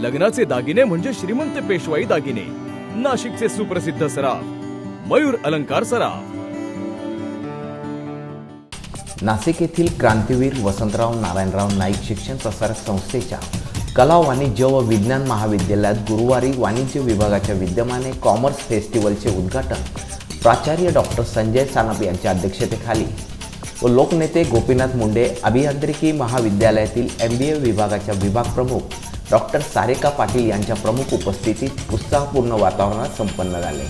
लग्नाचे दागिने म्हणजे श्रीमंत पेशवाई दागिने. नाशिकचे सुप्रसिद्ध सराफ मयूर अलंकार सराफ. नाशिक येथील क्रांतीवीर वसंतराव नारायणराव नाईक शिक्षण प्रसार संस्थेच्या कला वाणिज्य व विज्ञान महाविद्यालयात गुरुवारी वाणिज्य विभागाच्या विद्यमाने कॉमर्स फेस्टिवलचे उद्घाटन प्राचार्य डॉक्टर संजय सानप यांच्या अध्यक्षतेखाली व लोकनेते गोपीनाथ मुंडे अभियांत्रिकी महाविद्यालयातील एम बी ए विभागाच्या विभाग प्रमुख डॉक्टर सारेका पाटील यांच्या प्रमुख उपस्थितीत उत्साहपूर्ण वातावरणात संपन्न झाले.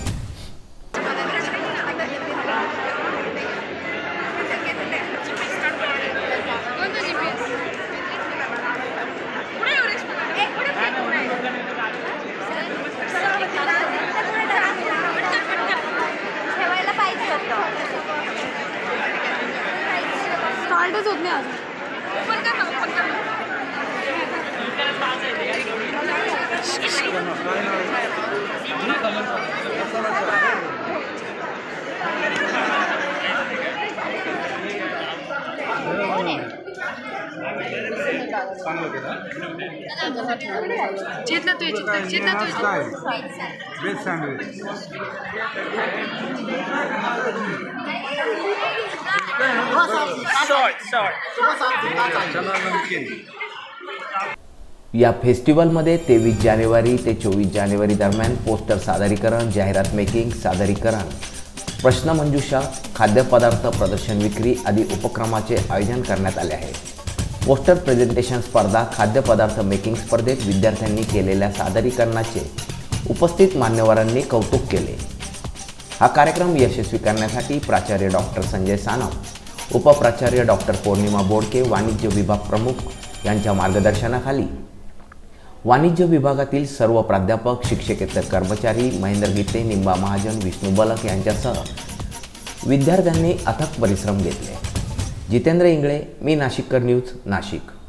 स्टार्टच होत नाही अजून. చేతిలో చేతిలో బ్రెడ్ శాండ్విచ్ చాలా నమ్మకం या फेस्टिवलमध्ये तेवीस जानेवारी ते चोवीस जानेवारी दरम्यान पोस्टर सादरीकरण जाहिरात मेकिंग सादरीकरण प्रश्नमंजुषा खाद्यपदार्थ प्रदर्शन विक्री आदी उपक्रमाचे आयोजन करण्यात आले आहे. पोस्टर प्रेझेंटेशन स्पर्धा खाद्यपदार्थ मेकिंग स्पर्धेत विद्यार्थ्यांनी केलेल्या सादरीकरणाचे उपस्थित मान्यवरांनी कौतुक केले. हा कार्यक्रम यशस्वी करण्यासाठी प्राचार्य डॉक्टर संजय सानप उपप्राचार्य डॉक्टर पौर्णिमा बोडके वाणिज्य विभाग प्रमुख यांच्या मार्गदर्शनाखाली वाणिज्य विभागातील सर्व प्राध्यापक शिक्षकेतर कर्मचारी महेंद्र गीते निंबा महाजन विष्णू बलक यांच्यासह विद्यार्थ्यांनी अथक परिश्रम घेतले. जितेंद्र इंगळे मी नाशिककर न्यूज नाशिक.